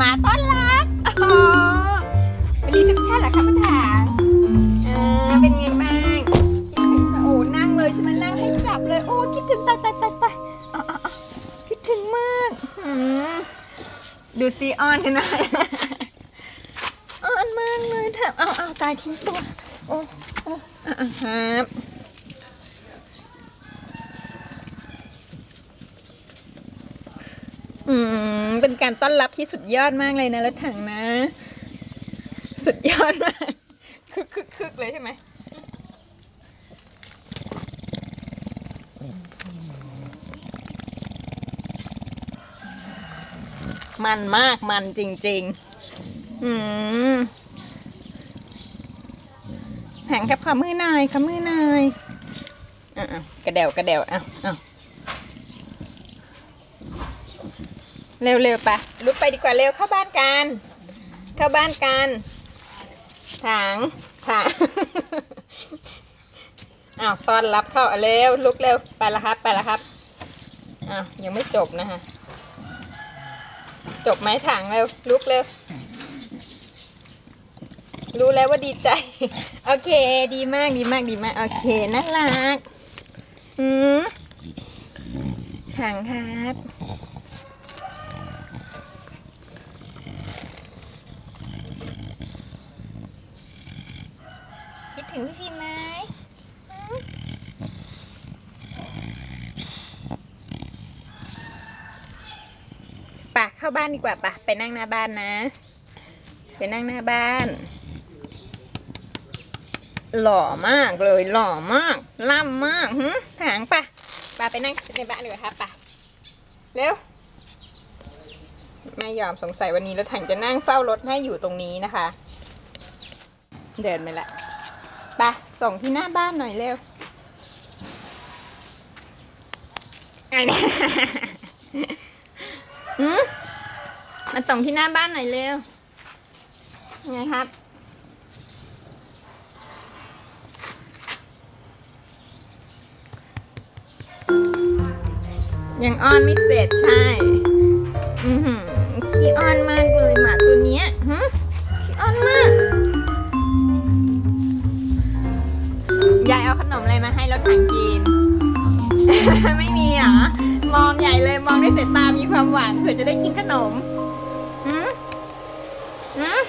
มาต้อนรับอ๋เป็นรีเซพชันเหรอคะคุณถามเออเป็นไงบ้างคิดถึงโอ้นั่งเลยฉันมานั่งให้จับเลย โอ้คิดถึงตายตายตายตายคิดถึงมากดูซีออนนะอ่อนมากเลยแถมเอาเอาตายทิ้งตัว โอ้โอ้อะฮะอืม เป็นการต้อนรับที่สุดยอดมากเลยนะรถถังนะ สุดยอดมากคึกคึกคึกเลยใช่ไหมมันมากมันจริง ๆ อืมแหงกับขอมือหน่อยขอมือหน่อยอะกระเดวกระเดวอะอะ เร็วๆไปลุกไปดีกว่าเร็วเข้าบ้านกัน เข้าบ้านกันถางถางอ้าวตอนรับเข้าเร็วลุกเร็วไปละครับ ไปละครับอ้าวยังไม่จบนะคะจบไหมถังเร็วลุกเร็วรู้แล้วว่าดีใจ โอเค ดีมากดีมากดีมาก โอเคน่ารัก อืมถังครับ คิดถึงพี่พีไหมปะเข้าบ้านดีกว่าปะไปนั่งหน้าบ้านนะ ไปนั่งหน้าบ้าน หล่อมากเลยหล่อมากล่ำมากหึถางปะปะไปนั่งในบ้านดีกว่าครับปะเร็วไม่ยอมสงสัยวันนี้รถถังจะนั่งเฝ้ารถให้อยู่ตรงนี้นะคะ เดินไปละ ไปส่งที่หน้าบ้านหน่อยเร็วอันนี้หืมมาส่งที่หน้าบ้านหน่อยเร็วไงครับยังอ้อนไม่เสร็จใช่ อือหือขี้อ้อนมากเลยหมาตัวเนี้ยหึ ให้รถถังกิน ไม่มีหรอ มองใหญ่เลยมองด้วยสายตามีความหวังเผื่อจะได้กินขนมอืมอืม